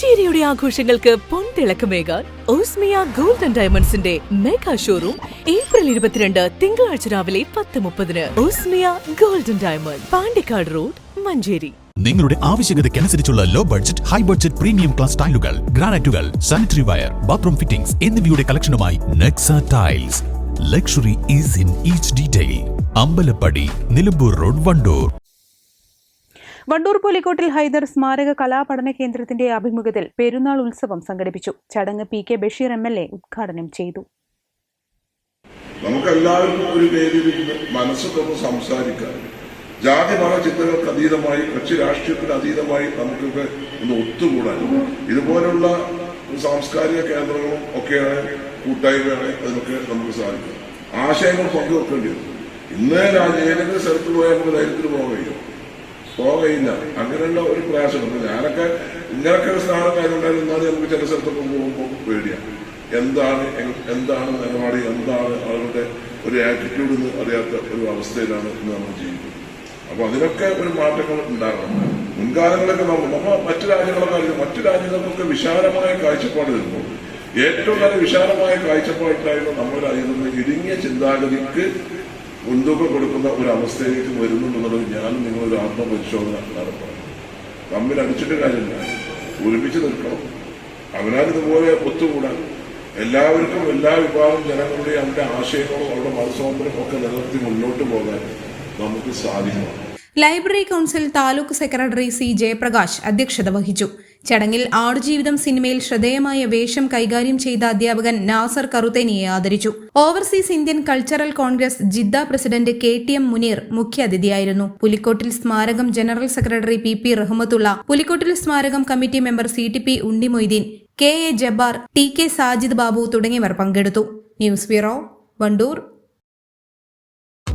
മഞ്ചേരിയുടെ ആഘോഷങ്ങൾക്ക് പൊൻതിളക്കമേകാൻ ഓസ്മിയ ഗോൾഡൻ ഡയമണ്ട്സിന്റെ മെഗാ ഷോറൂം ഏപ്രിൽ ഇരുപത്തിരണ്ട് തിങ്കളാഴ്ച രാവിലെ പത്ത് മുപ്പതിന്. Osmiya golden diamond Pandikkad road Manjeri. നിങ്ങളുടെ ആവശ്യകതയ്ക്കനുസരിച്ചുള്ള low budget high budget premium class ടൈലുകൾ ഗ്രാനൈറ്റുകൾ സാനിറ്ററി വയർ ബാത്റൂം ഫിറ്റിംഗ്സ് എന്നിവയുടെ കളക്ഷനുമായി Nexa tiles luxury is in each detail Ambalappadi Nilambur road Wandoor. Wandoor Pulikkottil Haider സ്മാരക കലാപഠന കേന്ദ്രത്തിന്റെ അഭിമുഖത്തിൽ പെരുന്നാൾ ഉത്സവം സംഘടിപ്പിച്ചു. ചടങ്ങ് P K Basheer M L A ഉദ്ഘാടനം ചെയ്തു. നമുക്കെല്ലാവർക്കും മനസ്സ് ജാതി മത ചിന്തകൾക്ക് അതീതമായി കക്ഷി രാഷ്ട്രീയത്തിന് അതീതമായി നമുക്കൊക്കെ ഒന്ന് ഒത്തുകൂടാൻ. ഇതുപോലുള്ള സാംസ്കാരിക കേന്ദ്രങ്ങളും ഒക്കെയാണ് കൂട്ടായ്മയാണ് അതിനൊക്കെ നമുക്ക് സാധിക്കും ആശയങ്ങൾ പങ്കുവെക്കേണ്ടി വരും. ഇന്ന് ഏതെങ്കിലും സ്ഥലത്ത് പോയാൽ നമുക്ക് ധൈര്യത്തിൽ പോകാൻ കഴിയും. പോകാൻ കഴിയില്ല അങ്ങനെയുള്ള ഒരു പ്രാവശ്യം ഞാനൊക്കെ ഇങ്ങനൊക്കെ ഒരു സ്ഥാനം കാര്യമുണ്ടായിരുന്നാലും നമുക്ക് ചില സ്ഥലത്തൊക്കെ പോകുമ്പോൾ പേടിയാണ് എന്താണ് എന്താണ് നിലപാട്? എന്താണ് അവരുടെ ഒരു ആറ്റിറ്റ്യൂഡ് എന്ന് അറിയാത്ത ഒരു അവസ്ഥയിലാണ് ഇന്ന് നമ്മൾ ജീവിക്കുന്നത്. അപ്പൊ അതിനൊക്കെ ഒരു മാറ്റങ്ങൾ ഉണ്ടാകണം. മുൻകാലങ്ങളൊക്കെ നമ്മൾ നമ്മൾ മറ്റു രാജ്യങ്ങളൊക്കെ അറിയാം മറ്റു രാജ്യങ്ങൾക്കൊക്കെ വിശാലമായ കാഴ്ചപ്പാട് വരുമ്പോൾ ഏറ്റവും നല്ല വിശാലമായ കാഴ്ചപ്പാടിലായിരുന്നു നമ്മുടെ രാജ്യത്ത് ഇടുങ്ങിയ ചിന്താഗതിക്ക് മുൻതൂക്കം കൊടുക്കുന്ന ഒരു അവസ്ഥയിലേക്ക് വരുന്നു എന്നുള്ളത് ഞാൻ നിങ്ങളൊരു ആത്മപരിശോധന നടത്തണം. തമ്മിൽ അടിച്ചിട്ട് കാര്യമില്ല. ഒരുമിച്ച് നിൽക്കണം. അവനാൽ ഇതുപോലെ ഒത്തുകൂടാൻ എല്ലാവർക്കും എല്ലാ വിഭാഗം ജനങ്ങളുടെയും അവരുടെ ആശയങ്ങളും അവരുടെ മനസ്സ്വാതന്ത്ര്യം ഒക്കെ നിലനിർത്തി മുന്നോട്ട് പോകാൻ നമുക്ക് സാധിക്കണം. Library council taluk secretary C Jayaprakash അധ്യക്ഷത വഹിച്ചു. ചടങ്ങിൽ ആടുജീവിതം സിനിമയിൽ ശ്രദ്ധേയമായ വേഷം കൈകാര്യം ചെയ്ത അധ്യാപകൻ നാസർ കറുത്തേനിയെ ആദരിച്ചു. Overseas Indian cultural congress Jeddah president K T M Muneer മുഖ്യാതിഥിയായിരുന്നു. Pulikkottil സ്മാരകം general secretary P P Rahmathulla Pulikkottil സ്മാരകം committee member C T P Unni Moideen K A Jabbar T K Sajid Babu തുടങ്ങിയവർ പങ്കെടുത്തു. News bureau Wandoor.